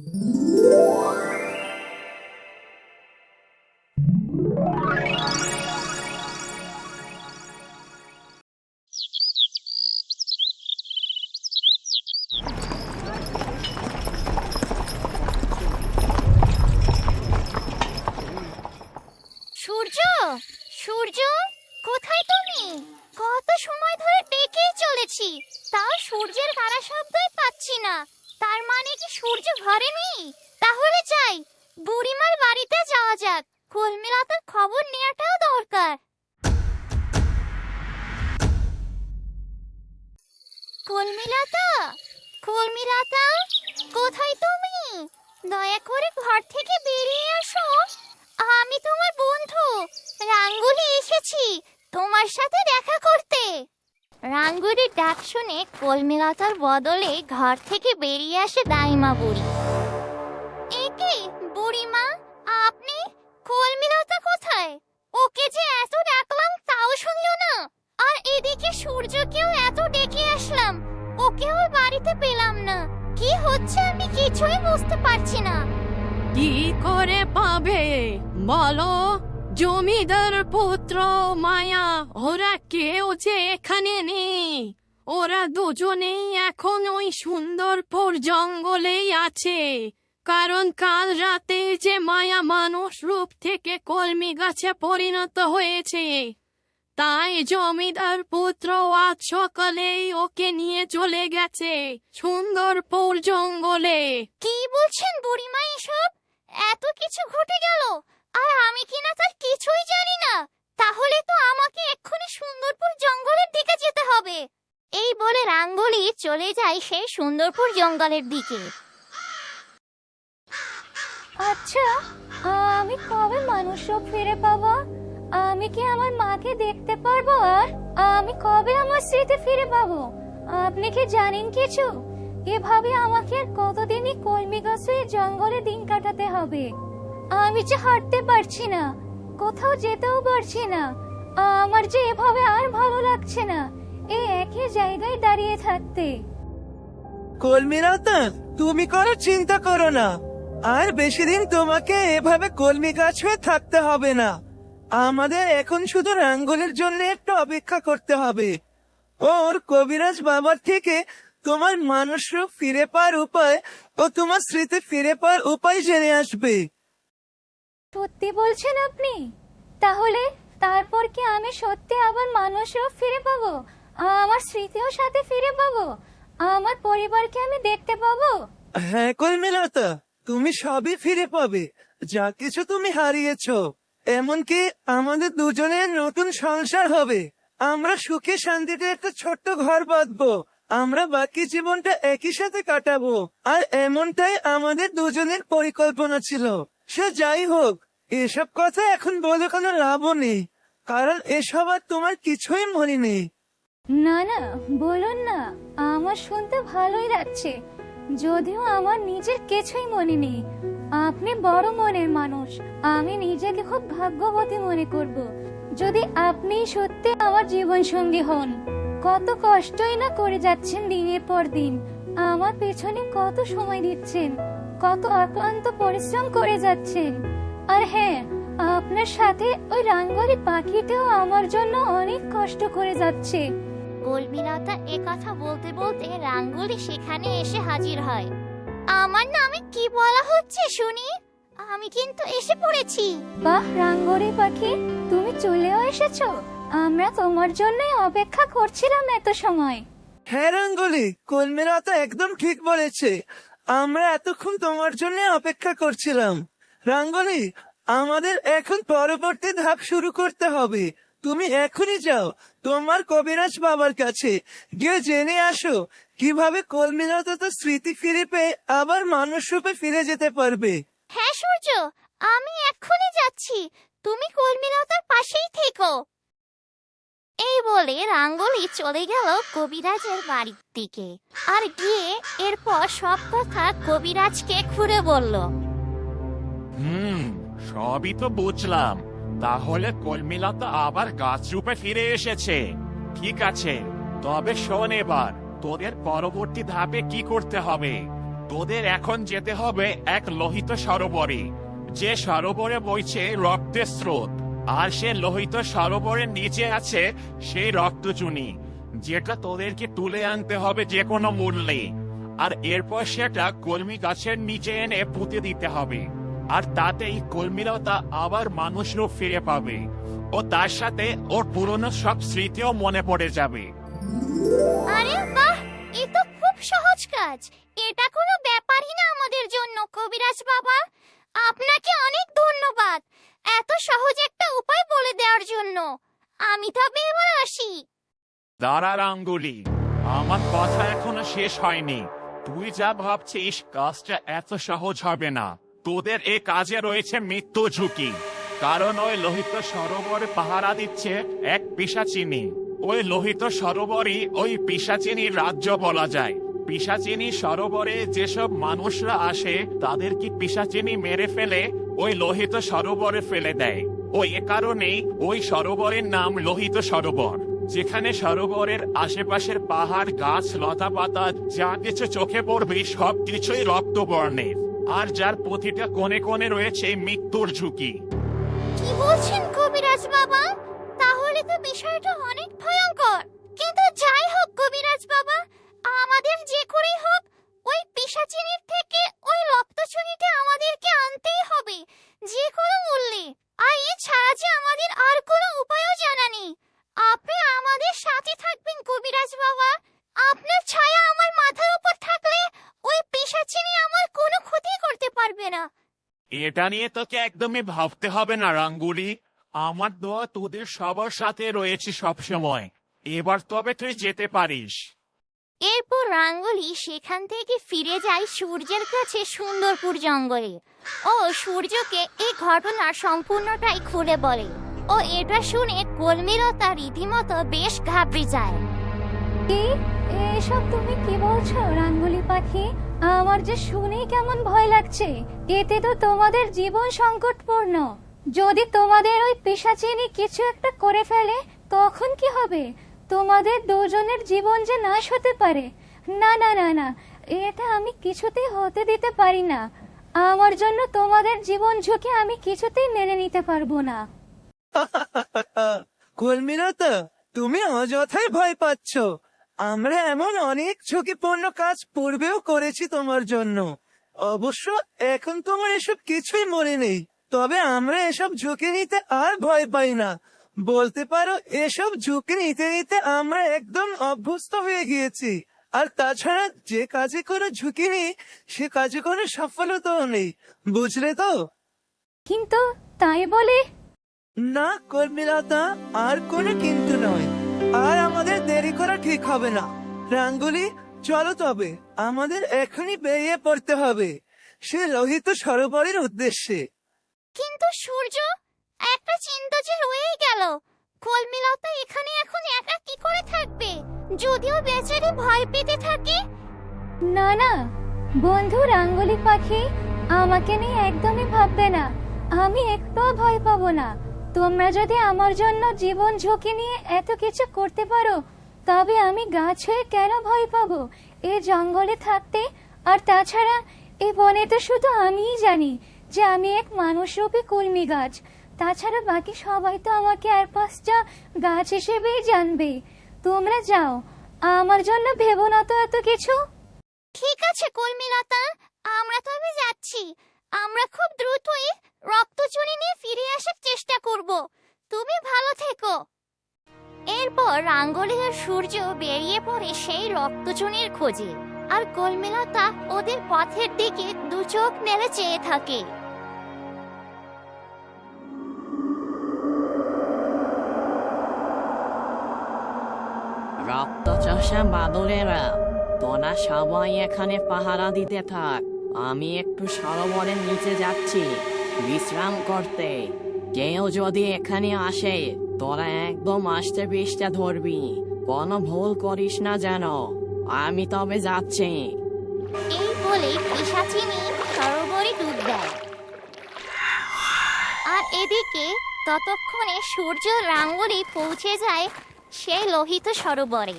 সূর্য সূর্য, কোথায় তুমি? কত সময় ধরে ডেকেই চলেছি তাও সূর্যের কারা শব্দই পাচ্ছি না। তার মানে কি সূর্য ঘরে নেই? তাহলে চাই বুড়িমার বাড়িতে যাওয়া যাক। কলমিলাতার খবর নেওয়াটাও দরকার। কলমিলাতা কলমিলাতা, কোথায় তুমি? দয়া করে ঘর থেকে বেরিয়ে আসো। আমি তোমার বন্ধু, রাঙ্গুলি এসেছি। তোমার সাথে দেখা করতে রাঙ্গুলির ডাক শুনে কলমিলতার বদলে ঘর থেকে বেরিয়ে আসে দাইমা বুড়ি। একে, বুড়িমা, আপনি? কলমিলতা কোথায়? ওকে যে এত ডাকলাম তাও শুনলো না। আর এদিকে সূর্যকেও এত ডেকে আসলাম, ওকেও বাড়িতে পেলাম না। কি হচ্ছে আমি কিছুই বুঝতে পারছি না। কি করে পাবে? বলো। জমিদার পুত্র মায়া, ওরা কেউ যে এখানে নেই। ওরা দুজনেই এখন ওই সুন্দরপুর জঙ্গলেই আছে। কারণ কাল রাতে যে মায়া মানুষ রূপ থেকে কলমি গাছে পরিণত হয়েছে, তাই জমিদার পুত্র আজ সকালেই ওকে নিয়ে চলে গেছে সুন্দরপুর জঙ্গলে। কি বলছেন বুড়িমা এসব এত কিছু ঘটে গেল আর আমি কিনা তার কিছুই জানি না তাহলে তো আমাকে এক্ষুনি সুন্দরপুর জঙ্গলের দিকে যেতে হবে এই বলে রাঙ্গুলি চলে যায় সেই সুন্দরপুর জঙ্গলের দিকে। আচ্ছা আমি কবে মানুষ ফিরে পাবো? আমি কি আমার মাকে দেখতে পারব? আর আমি কবে আমার স্মৃতি ফিরে পাবো? আপনি কি জানেন কিছু? এভাবে আমাকে আর কতদিনই কলমি গাছে জঙ্গলে দিন কাটাতে হবে? আমি যে হাঁটতে পারছি না, কোথাও যেতেও পারছি না, আমার যে এভাবে আর ভালো লাগছে না, এই একই জায়গায় দাঁড়িয়ে থাকতে। কলমিরাতা তুমি কোনো চিন্তা করো না। আর বেশি দিন তোমাকে এভাবে কলমি গাছ হয়ে থাকতে হবে না। আমাদের এখন শুধু রাঙ্গুলের জন্য একটু অপেক্ষা করতে হবে। ওর কবিরাজ বাবার থেকে তোমার মানুষ রূপ ফিরে পাওয়ার উপায় ও তোমার স্মৃতি ফিরে পাওয়ার উপায় জেনে আসবে। সত্যি বলছেন আপনি? তাহলে তারপর কি আমি সত্যি আবার মানুষও ফিরে পাবো? আমার স্মৃতিও সাথে ফিরে পাবো? আমার পরিবারকে আমি দেখতে পাবো? হ্যাঁ কলমিলতা, তুমি সবই ফিরে পাবে। যা কিছু তুমি হারিয়েছো, এমনকি আমাদের দুজনের নতুন সংসার হবে। আমরা সুখে শান্তিতে একটা ছোট্ট ঘর বাঁধবো। আমরা বাকি জীবনটা একই সাথে কাটাবো। আর এমনটাই আমাদের দুজনের পরিকল্পনা ছিল। সে যাই হোক, এসব কথা এখন বলে কোনো লাভও নেই। কারণ এসব আর তোমার কিছুই মনে নেই। না না, বলুন না, আমার শুনতে ভালোই লাগছে। যদিও আমার নিজের কিছুই মনে নেই। আপনি বড় মনের মানুষ, আমি নিজেকে খুব ভাগ্যবতী মনে করব। যদি আপনি সত্যি আমার জীবন সঙ্গী হন, কত কষ্টই না করে যাচ্ছেন দিনের পর দিন। আমার পেছনে কত সময় দিচ্ছেন, কত অক্লান্ত পরিশ্রম করে যাচ্ছেন। আর হ্যাঁ আপনার সাথে ওই রাঙ্গলি পাখিটাও আমার জন্য অনেক কষ্ট করে যাচ্ছে। কলমিলতা এ কথা বলতে বলতে রাঙ্গুলি সেখানে এসে হাজির হয়। আমার নামে কি বলা হচ্ছে শুনি? আমি কিন্তু এসে পড়েছি। বাহ রাঙ্গরি পাখি তুমি চলেও এসেছ। আমরা তোমার জন্যই অপেক্ষা করছিলাম এত সময়। হ্যাঁ রঙ্গলি কলমিরাতা একদম ঠিক বলেছে। আমরা এতক্ষণ তোমার জন্য অপেক্ষা করছিলাম। রাঙ্গলি আমাদের এখন পরবর্তী ধাপ শুরু করতে হবে। তুমি এখনই যাও। তোমার কবিরাজ বাবার কাছে। গিয়ে জেনে আসো কীভাবে কলমিরাতা তো স্মৃতি ফিরে পেয়ে আবার মানুষ রূপে ফিরে যেতে পারবে। হ্যাঁ সূর্য আমি এক্ষুনি যাচ্ছি। তুমি কলমিলতার পাশেই থেকো। এই বলে রাঙ্গুলি চলে গেল কবিরাজের বাড়ির দিকে। আর গিয়ে এরপর সব কথা কবিরাজকে খুঁড়ে বলল। হুম সবই তো বুঝলাম। তাহলে কলমিলতা আবার গাছ রূপে ফিরে এসেছে। ঠিক আছে, তবে শোন এবার, তোদের পরবর্তী ধাপে কি করতে হবে? তোদের এখন যেতে হবে এক লোহিত সরোবরে। যে সরোবরে বইছে রক্তের স্রোত, আর সে লোহিত সরোবরের নিচে আছে সেই রক্তচুনি, যেটা তোদেরকে তুলে আনতে হবে যে কোনো মূল্যে। আর এরপর সেটা কলমি গাছের নিচে এনে পুঁতে দিতে হবে। আর তাতেই কলমিলতা আবার মানুষ রূপ ফিরে পাবে। ও তার সাথে ওর পুরনো সব স্মৃতিও মনে পড়ে যাবে। আরে বাহ! এ তো খুব সহজ কাজ। এটা কোনো ব্যাপারই না আমাদের জন্য কবিরাজ বাবা। আপনাকে অনেক ধন্যবাদ। এত সহজ একটা উপায় বলে দেওয়ার জন্য। আমি তবে এবার আসি। দাঁড়ার আঙ্গুলি আমার কথা এখনও শেষ হয়নি। তুই যা ভাবছিস কাজটা এত সহজ হবে না। তোদের এ কাজে রয়েছে মৃত্যু ঝুঁকি। কারণ ওই লোহিত সরোবরে পাহারা দিচ্ছে এক পিসাচিনি। ওই লোহিত সরোবরই ওই পিসাচিনির রাজ্য বলা যায়। পিসাচিনি সরোবরে যেসব মানুষরা আসে, তাদের কি পিসাচিনি মেরে ফেলে, ওই লোহিত সরোবরে ফেলে দেয়। ও এ কারণেই ওই সরোবরের নাম লোহিত সরোবর। যেখানে সরোবরের আশেপাশের পাহাড়, গাছ লতা পাতা যা কিছু চোখে পড়বে সব কিছুই রক্তবর্ণের। আর যার প্রতিটা কোণে কোণে রয়েছে মৃত্যুর ঝুঁকি। কি বলছেন কবিরাজ বাবা? তাহলে তো বিষয়টা অনেক ভয়ঙ্কর। কিন্তু যাই হোক কবিরাজ বাবা, আমাদের যে করেই হোক, ওই পিসাচিনির থেকে ওই রক্তচুরিটা আমাদেরকে আনতেই হবে, যে কোনো মূল্যে। আর এছাড়া যে আমাদের আর কোনো উপায়ও জানা নেই। আপনি আমাদের সাথে থাকবেন কবিরাজ বাবা আপনার ছায়া আমার মাথার উপর থাকলে ওই পিসাচিনি আমার কোনো ক্ষতি করতে পারবে না এটা নিয়ে তোকে একদমই ভাবতে হবে না রাঙ্গুলি। আমার দোয়া তোদের সবার সাথে রয়েছে সবসময়। এবার তবে তুই যেতে পারিস। এরপর রাঙ্গলি সেখান থেকে ফিরে যায় সূর্যের কাছে সুন্দরপুর জঙ্গলে। ও সূর্যকে এই ঘটনার সম্পূর্ণটাই খুলে বলে। ও এটা শুনে কলমিলতা রীতিমতো বেশ ঘাবড়ে যায়। কি? এসব তুমি কি বলছো রাঙ্গুলি পাখি? আমার যে শুনেই কেমন ভয় লাগছে, এতে তো তোমাদের জীবন সংকটপূর্ণ। যদি তোমাদের ওই পিসাচিনি কিছু একটা করে ফেলে, তখন কি হবে? তোমাদের দুজনের জীবন যে নাশ হতে পারে। না না না না এটা আমি কিছুতেই হতে দিতে পারি না। আমার জন্য তোমাদের জীবন ঝুঁকি আমি কিছুতেই মেনে নিতে পারব না। কলমিলতা তুমি অযথাই ভয় পাচ্ছ। আমরা এমন অনেক ঝুঁকিপূর্ণ কাজ পূর্বেও করেছি তোমার জন্য। অবশ্য এখন তোমার এসব কিছুই মনে নেই। তবে আমরা এসব ঝুঁকি নিতে আর ভয় পাই না। বলতে পারো এসব ঝুঁকি নিতে নিতে আমরা একদম অভ্যস্ত হয়ে গিয়েছি। আর তাছাড়া যে কাজে কোনো ঝুঁকি নেই সে কাজে কোনো সফলতাও নেই। বুঝলে তো? কিন্তু তাই বলে? না কর্মীলতা আর কোনো কিন্তু নয়। আর আমাদের দেরি করা ঠিক হবে না। রাঙ্গুলি, চলো তবে, আমাদের এখনই বেরিয়ে পড়তে হবে। সে লোহিত সরোবরের উদ্দেশ্যে। কিন্তু সূর্য, একটা চিন্তা যে রয়েই গেল। কলমিলতা এখানে এখন একা কি করে থাকবে? যদিও বেচারি ভয় পেতে থাকে। না না, বন্ধু রাঙ্গুলি পাখি, আমাকে নিয়ে একদমই ভাববে না। আমি একটুও ভয় পাবো না। তোমরা যদি আমার জন্য জীবন ঝুঁকি নিয়ে এত কিছু করতে পারো তবে আমি গাছ হয়ে কেন ভয় পাবো? এ জঙ্গলে থাকতে? আর তাছাড়া, এ বনে তো শুধু আমিই জানি যে আমি এক মানুষরূপী কলমি গাছ। তাছাড়া বাকি সবাই তো আমাকে আর পাঁচটা গাছ হিসেবেই জানবে। তোমরা যাও, আমার জন্য ভেবো না তো এত কিছু। ঠিক আছে কলমিলতা আমরা তবে যাচ্ছি। আমরা খুব দ্রুতই রক্তচুরি নিয়ে ফিরে আসার চেষ্টা করব। তুমি ভালো থেকো। এরপর রাঙ্গলি সূর্য বেরিয়ে পড়ে সেই রক্তচুনির খোঁজে। আর কলমিলতা ওদের পথের দিকে দু চোখ মেলে চেয়ে থাকে। রক্ত চষা বাদলেরা তোরা সবাই এখানে পাহারা দিতে থাক। আমি একটু সরোবরের নিচে যাচ্ছি। বিশ্রাম করতে। কেউ যদি এখানে আসে তোরা একদম আস্তে পিসটা ধরবি। কোনো ভুল করিস না যেন। আমি তবে যাচ্ছি। এই বলে পিসাচিনি সরোবরে ডুব দেয়। আর এদিকে ততক্ষণে সূর্য রাঙ্গুলি পৌঁছে যায় সেই লোহিত সরোবরে।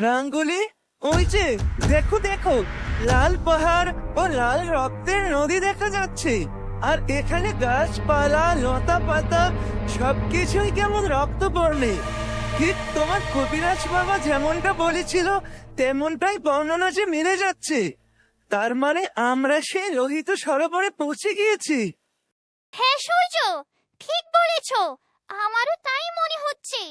রাঙ্গুলি ওই যে দেখো দেখো লাল পাহাড় ও লাল রক্তের নদী দেখা যাচ্ছে। আর এখানে গাছপালা লতা পাতা সবকিছুই কেমন রক্ত বর্ণে ঠিক তোমার কবিরাজ বাবা যেমনটা বলেছিল, তেমনটাই বর্ণনা যে মিলে যাচ্ছে। তার মানে আমরা সেই লোহিত সরোবরে পৌঁছে গিয়েছি। হ্যাঁ সূর্য, ঠিক বলেছ। আমারও তাই মনে হচ্ছে।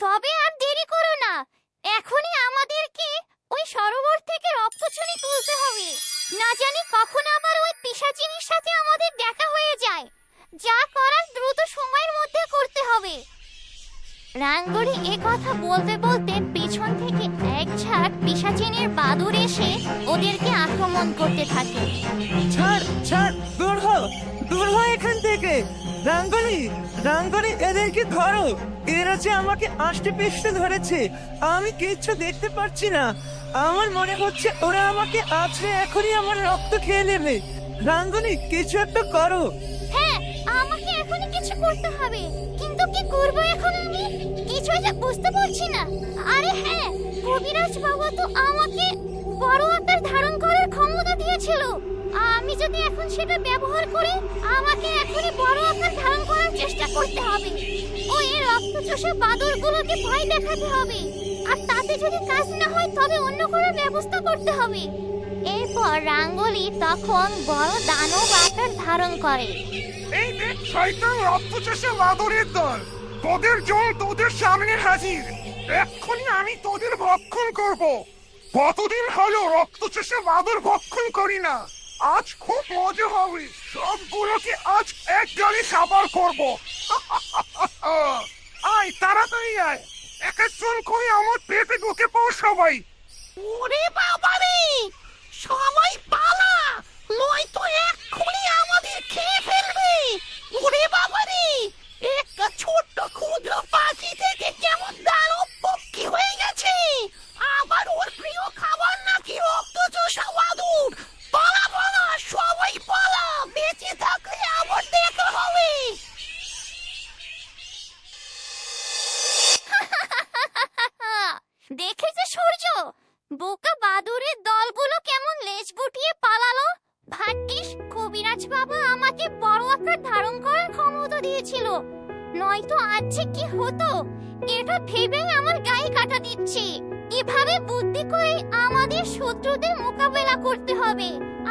তবে আর দেরি করো না। এখনই আমাদেরকে ওই সরোবর থেকে রক্তচুনি তুলতে হবে। না জানি কখন আবার ওই পিসাচিনির সাথে আমাদের দেখা হয়ে যায়। যা করার দ্রুত সময়ের মধ্যে করতে হবে। রাঙ্গরি এ কথা বলতে বলতে পেছন থেকে এক ঝাঁক পিসাচিনির বাদুর এসে ওদেরকে আক্রমণ করতে থাকে। ছাড় ছাড় দূর হ দূর হ এখান থেকে। রাঙ্গলি রাঙ্গলি, এদেরকে ধরো। এরা যে আমাকে আষ্টে পিষ্টে ধরেছে, আমি কিচ্ছু দেখতে পাচ্ছি না। আমার মনে হচ্ছে ওরা আমাকে আছড়ে এখনই আমার রক্ত খেয়ে নেবে। রাঙ্গলি, কিছু একটা করো। হ্যাঁ আমাকে এখনই কিছু করতে হবে। কিন্তু কি করব এখন আমি? কিছুই যে বুঝতে পারছি না। আরে হ্যাঁ কবিরাজ বাবা তো আমাকে বড় আকার ধারণ করার ক্ষমতা দিয়েছিল। আমি যদি এখন সেটা ব্যবহার করি আমাকে এখনই বড় আকার ধারণ করার চেষ্টা করতে হবে। ও এই রক্তচোষা বাদরগুলোকে ভয় দেখাতে হবে। আর তাতে যদি কাজ না হয়, তবে অন্য কোনো ব্যবস্থা করতে হবে। এরপর রাঙ্গলি তখন বড় দানব আকার ধারণ করে। এই দেখ, শয়তান রক্তচোষে বাদরের দল। তোদের জল তোদের সামনে হাজির। এক্ষুনি আমি তোদের ভক্ষণ করব। কতদিন হলো রক্তচোষে বাদর ভক্ষণ করি না? আজ খুব মজা হবে। সবগুলোকে আজ এক গালে সাবার করব। আয়, তাড়াতাড়ি আয়। এক একজন করে আমার পেটে ঢুকে পড় সবাই। ওরে বাবারে সবাই পালা! নয়তো এক্ষুনি আমাদের খেয়ে ফেলবে। ওরে বাবারে একটা ছোট্ট ক্ষুদ্র পাখি থেকে কেমন দানব পক্ষী হয়ে গেছে। আবার ওর প্রিয় খাবার নাকি রক্তচোষা বাদুর নয়তো আজ যে কি হতো? এটা ভেবেই আমার গায়ে কাটা দিচ্ছে। এভাবে বুদ্ধি করে আমাদের শত্রুদের মোকাবেলা করতে হবে।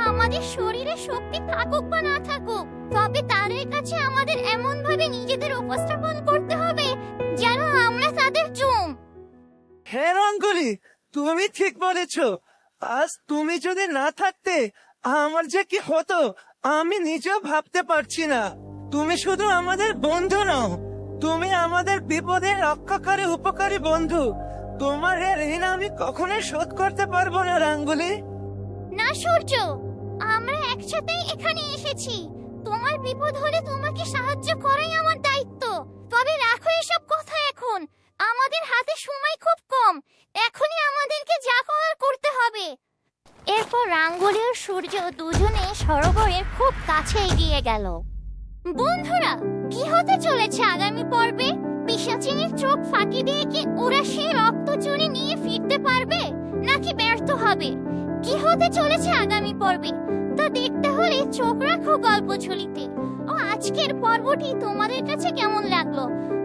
আমাদের শরীরে শক্তি থাকুক বা না থাকুক, তবে তাদের কাছে আমাদের এমন ভাবে নিজেদের উপস্থাপন করতে হবে যেন আমরা তাদের জম হ্যাঁ রঙ্গলি, তুমি ঠিক বলেছ। আজ তুমি যদি না থাকতে, আমার যে কি হতো, আমি নিজেও ভাবতে পারছি না। তুমি শুধু আমাদের বন্ধু নও। তুমি আমাদের বিপদে রক্ষাকারী, উপকারী বন্ধু। তোমার এ ঋণ আমি কখনোই শোধ করতে পারব না, রাঙ্গুলি। না, সূর্য! আমরা একসাথেই এখানে এসেছি। তোমার বিপদ হলে তোমাকে সাহায্য করাই আমার দায়িত্ব। তবে রাখো এসব কথা এখন। আমাদের হাতে সময় খুব কম। এখনই আমাদেরকে যা করার করতে হবে। এরপর রাঙ্গুলি ও সূর্য দুজনে সরোবরের খুব কাছে এগিয়ে গেল। বন্ধুরা কি হতে চলেছে আগামী পর্বে? পিসাচিনির চোখ ফাঁকি দিয়ে কি ওরা সেই রক্ত চুরি নিয়ে ফিরতে পারবে? নাকি ব্যর্থ হবে? কি হতে চলেছে আগামী পর্বে? তা দেখতে হলে চোখ রাখো গল্প ঝুলিতে। ও, আজকের পর্বটি তোমাদের কাছে কেমন লাগল?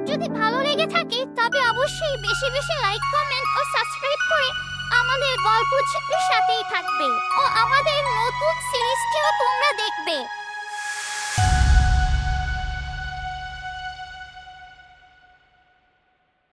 যদি ভালো লেগে থাকে, তবে অবশ্যই বেশি বেশি লাইক, কমেন্ট ও সাবস্ক্রাইব করে আমাদের গল্প সাথেই থাকবে। ও, আমাদের নতুন সিরিজটিও তোমরা দেখবে।